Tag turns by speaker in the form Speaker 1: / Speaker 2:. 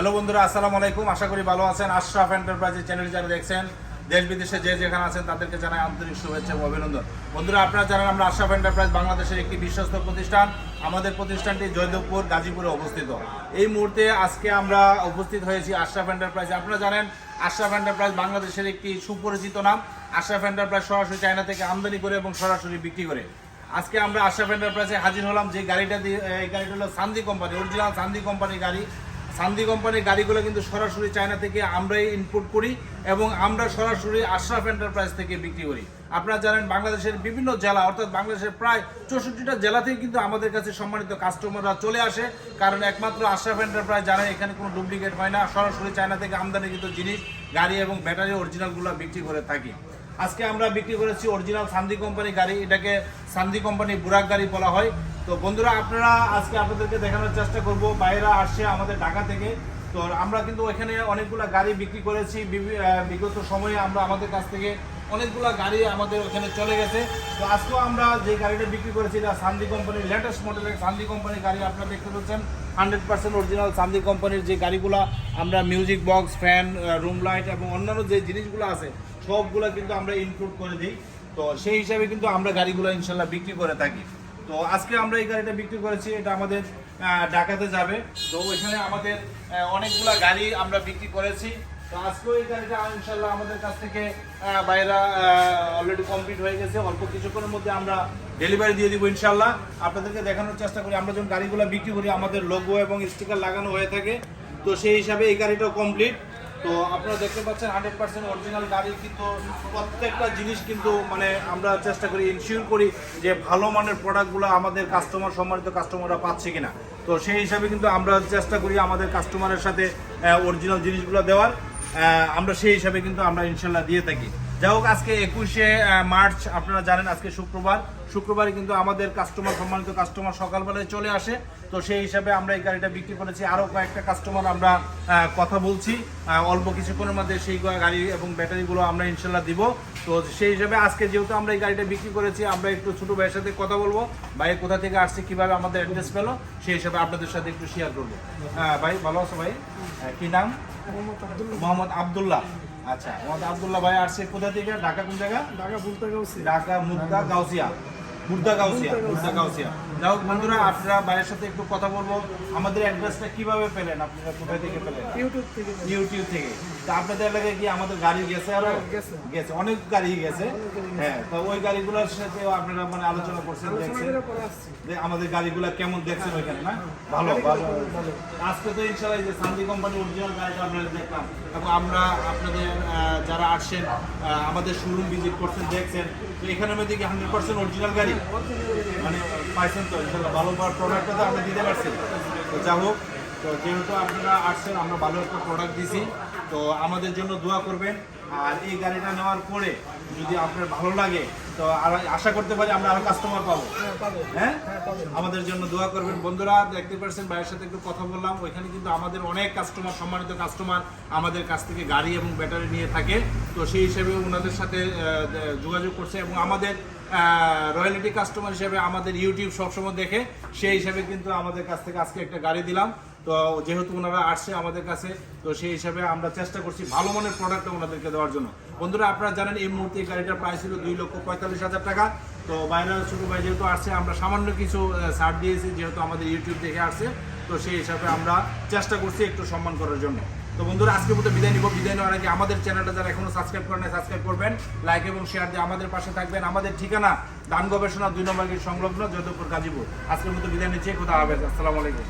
Speaker 1: Hello বন্ধুরা, আসসালামু আলাইকুম। আশা করি ভালো আছেন। আশরাফ এন্টারপ্রাইজের চ্যানেল যারা দেখছেন, দেশ বিদেশে যে যেখানে আছেন, তাদেরকে জানাই আন্তরিক শুভেচ্ছা এবং অভিনন্দন। বন্ধুরা, আপনারা জানেন আমরা আশরাফ এন্টারপ্রাইজ বাংলাদেশের একটি বিশ্বস্ত প্রতিষ্ঠান। আমাদের প্রতিষ্ঠানটি জয়দেবপুর, গাজীপুরে অবস্থিত। এই মুহূর্তে আজকে আমরা উপস্থিত হয়েছি আশরাফ এন্টারপ্রাইজে আপনারা জানেন, আশরাফ এন্টারপ্রাইজ বাংলাদেশের একটি সুপরিচিত নাম। আশরাফ এন্টারপ্রাইজ সরাসরি চায়না থেকে আমদানি করে এবং সরাসরি বিক্রি করে। আজকে আমরা আশরাফ এন্টারপ্রাইজে হাজির হলাম যে গাড়িটা দিয়ে, এই গাড়িটা হলো সান্দি কোম্পানি অরিজিনাল সান্দি কোম্পানির গাড়ি। সান্দি কোম্পানির গাড়িগুলো কিন্তু সরাসরি চায়না থেকে আমরাই ইনপুট করি এবং আমরা সরাসরি আশরাফ এন্টারপ্রাইজ থেকে বিক্রি করি। আপনারা জানেন বাংলাদেশের বিভিন্ন জেলা, অর্থাৎ বাংলাদেশের প্রায় চৌষট্টিটা জেলাতেই কিন্তু আমাদের কাছে সম্মানিত কাস্টমাররা চলে আসে। কারণ একমাত্র আশরাফ এন্টারপ্রাইজ জানেন, এখানে কোনো ডুপ্লিকেট হয় না। সরাসরি চায়না থেকে আমদানিকৃত জিনিস, গাড়ি এবং ব্যাটারি অরিজিনালগুলো বিক্রি করে থাকি। আজকে আমরা বিক্রি করেছি অরিজিনাল সান্দি কোম্পানি গাড়ি, এটাকে সান্দি কোম্পানি বুরাক গাড়ি বলা হয়। তো বন্ধুরা, আপনারা আজকে আপনাদেরকে দেখানোর চেষ্টা করব। বাইরা আসছে আমাদের ঢাকা থেকে। তো আমরা কিন্তু এখানে অনেকগুলো গাড়ি বিক্রি করেছি। বিগত সময়ে আমরা আমাদের কাছ থেকে অনেকগুলো গাড়ি আমাদের ওখানে চলে গেছে। তো আজকেও আমরা যে গাড়িটা বিক্রি করেছি, এটা সান্দি কোম্পানির লেটেস্ট মডেলের সান্দি কোম্পানির গাড়ি আপনারা দেখতে পাচ্ছেন। হান্ড্রেড পার্সেন্ট অরিজিনাল সান্দি কোম্পানির যে গাড়িগুলো, আমরা music box fan room light এবং অন্যান্য যে জিনিসগুলো আছে, সবগুলো কিন্তু আমরা ইনক্লুড করে দিই। তো সেই হিসাবে কিন্তু আমরা গাড়িগুলো ইনশাল্লাহ বিক্রি করে থাকি। তো আজকে আমরা এই গাড়িটা বিক্রি করেছি, এটা আমাদের ঢাকাতে যাবে। তো ওইখানে আমাদের অনেকগুলা গাড়ি আমরা বিক্রি করেছি। তো আজকেও এই গাড়িটা ইনশাল্লাহ আমাদের কাছ থেকে বাইরা অলরেডি কমপ্লিট হয়ে গেছে। অল্প কিছুক্ষণের মধ্যে আমরা ডেলিভারি দিয়ে দিব ইনশাল্লাহ আপনাদেরকে দেখানোর চেষ্টা করি, আমরা যখন গাড়িগুলো বিক্রি করি, আমাদের লোগো এবং স্টিকার লাগানো হয়ে থাকে। তো সেই হিসাবে এই গাড়িটাও কমপ্লিট তো আপনারা দেখতে পাচ্ছেন হান্ড্রেড পার্সেন্ট অরিজিনাল গাড়ি, কিন্তু প্রত্যেকটা জিনিস কিন্তু মানে আমরা চেষ্টা করি ইনশিওর করি যে ভালো মানের প্রোডাক্টগুলো আমাদের কাস্টমার সম্মানিত কাস্টমাররা পাচ্ছে কিনা। তো সেই হিসাবে কিন্তু আমরা চেষ্টা করি আমাদের কাস্টমারের সাথে অরিজিনাল জিনিসগুলো দেওয়ার। আমরা সেই হিসাবে কিন্তু আমরা ইনশাল্লাহ দিয়ে থাকি। যাই হোক, আজকে একুশে মার্চ, আপনারা জানেন আজকে শুক্রবার। শুক্রবারে কিন্তু আমাদের কাস্টমার সম্মানিত কাস্টমার সকালবেলায় চলে আসে। তো সেই হিসাবে আমরা এই গাড়িটা বিক্রি করেছি। আরও কয়েকটা কাস্টমার আমরা কথা বলছি। অল্প কিছুক্ষণের মধ্যে সেই গাড়ি এবং ব্যাটারিগুলো আমরা ইনশাল্লাহ দিব। তো সেই হিসাবে আজকে যেহেতু আমরা এই গাড়িটা বিক্রি করেছি, আমরা একটু ছোটো ভাইয়ের সাথে কথা বলব। ভাই, কোথা থেকে আসছে, কীভাবে আমাদের অ্যাড্রেস পেল, সেই হিসাবে আপনাদের সাথে একটু শেয়ার করব। হ্যাঁ ভাই, ভালো আছো ভাই? কি নাম? মোহাম্মদ আবদুল্লাহ। আচ্ছা মোহাম্মদ আবদুল্লাহ ভাই আসছে কোথা থেকে? ঢাকা কোন জায়গা?
Speaker 2: ঢাকা
Speaker 1: ঢাকা মুক্তা গাউসিয়া। মুর্দা গাউসিয়া মুর্দা গাউসিয়া। যাই হোক বন্ধুরা আপনারা ভাইয়ের সাথে একটু কথা বলব। আমাদের অ্যাড্রেসটা কীভাবে পেলেন আপনারা? কোথায় থেকে পেলেন?
Speaker 2: ইউটিউব থেকে।
Speaker 1: ইউটিউব থেকে। তো আপনাদের এলাকায় কি আমাদের গাড়ি গেছে আরও?
Speaker 2: গেছে।
Speaker 1: অনেক গাড়ি গেছে। হ্যাঁ তো ওই গাড়িগুলোর সাথে আপনারা মানে আলোচনা করছেন দেখছেন যে আমাদের গাড়িগুলো কেমন দেখছেন ওইখানে না? ভালো ভালো।
Speaker 2: ভালো।
Speaker 1: আজকে তো ইনশাল্লাহ যে শান্তি কোম্পানি অরিজিনাল গাড়িটা আপনারা দেখলাম। এবং আমরা আপনাদের যারা আসছেন আমাদের শোরুম ভিজিট করছেন দেখছেন তো এখানের মধ্যে কি হান্ড্রেড পার্সেন্ট অরিজিনাল গাড়ি? মানে পাইছেন তো ইনশাল্লাহ ভালো প্রোডাক্টটা তো আমরা দিতে পারছি। তো যা হোক তো যেহেতু আপনারা আসছেন আমরা ভালো একটা প্রোডাক্ট দিছি। তো আমাদের জন্য দোয়া করবেন। আর এই গাড়িটা নেওয়ার পরে যদি আপনার ভালো লাগে তো আর আশা করতে পারি আমরা আরও কাস্টমার পাবো।
Speaker 2: হ্যাঁ
Speaker 1: হ্যাঁ?
Speaker 2: হ্যাঁ
Speaker 1: আমাদের জন্য দোয়া করবেন। বন্ধুরা দেখতে পারছেন ভাইয়ের সাথে একটু কথা বললাম। ওইখানে কিন্তু আমাদের অনেক কাস্টমার সম্মানিত কাস্টমার আমাদের কাছ থেকে গাড়ি এবং ব্যাটারি নিয়ে থাকে। তো সেই হিসেবে ওনাদের সাথে যোগাযোগ করছে এবং আমাদের রয়্যালিটি কাস্টমার হিসেবে আমাদের ইউটিউব সবসময় দেখে, সেই হিসাবে কিন্তু আমাদের কাছ থেকে আজকে একটা গাড়ি দিলাম। তো যেহেতু ওনারা আসছে আমাদের কাছে, তো সেই হিসাবে আমরা চেষ্টা করছি ভালো মানের প্রোডাক্ট ওনাদেরকে দেওয়ার জন্য। বন্ধুরা, আপনারা জানেন এই মুহূর্তে এই গাড়িটার প্রাইস ছিল দুই লক্ষ পঁয়তাল্লিশ হাজার টাকা। তো বাইরে ছোটো ভাই যেহেতু আসছে, আমরা সামান্য কিছু ছাড় দিয়েছি, যেহেতু আমাদের ইউটিউব দেখে আসছে। তো সেই হিসাবে আমরা চেষ্টা করছি একটু সম্মান করার জন্য। তো বন্ধুরা, আজকের মতো বিদায় নিব। বিদায় নেওয়ার আগে আমাদের চ্যানেলটা যারা এখনও সাবস্ক্রাইব করেন সাবস্ক্রাইব করবেন। লাইক এবং শেয়ার দিয়ে আমাদের পাশে থাকবেন। আমাদের ঠিকানা দান গবেষণা দুই নম্বর সংলগ্ন যদবপুর গাজীপুর। আজকের মতো বিদায় নিচ্ছি। কোথা হবে আসসালামু আলাইকুম।